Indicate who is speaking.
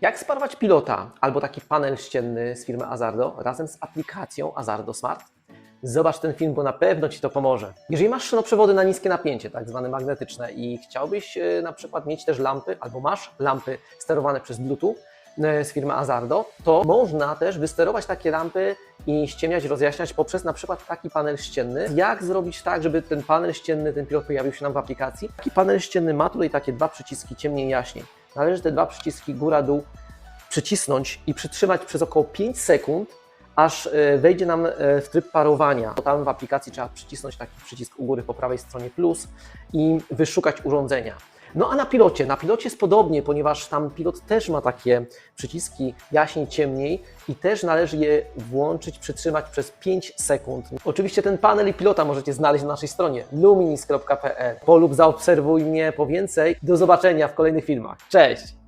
Speaker 1: Jak sparować pilota albo taki panel ścienny z firmy Azardo razem z aplikacją Azardo Smart? Zobacz ten film, bo na pewno Ci to pomoże. Jeżeli masz szynoprzewody na niskie napięcie, tak zwane magnetyczne i chciałbyś e, na przykład mieć też lampy, albo masz lampy sterowane przez Bluetooth e, z firmy Azardo, to można też wysterować takie lampy i ściemniać, rozjaśniać poprzez na przykład taki panel ścienny. Jak zrobić tak, żeby ten panel ścienny, ten pilot pojawił się nam w aplikacji? Taki panel ścienny ma tutaj takie dwa przyciski ciemniej i jaśniej. Należy te dwa przyciski góra-dół przycisnąć i przytrzymać przez około 5 sekund, aż e, wejdzie nam e, w tryb parowania. Tam w aplikacji trzeba przycisnąć taki przycisk u góry po prawej stronie plus i wyszukać urządzenia. No a na pilocie, na pilocie jest podobnie, ponieważ tam pilot też ma takie przyciski jaśniej, ciemniej i też należy je włączyć, przytrzymać przez 5 sekund. Oczywiście ten panel i pilota możecie znaleźć na naszej stronie luminis.pl. Polub zaobserwuj mnie po więcej. Do zobaczenia w kolejnych filmach. Cześć!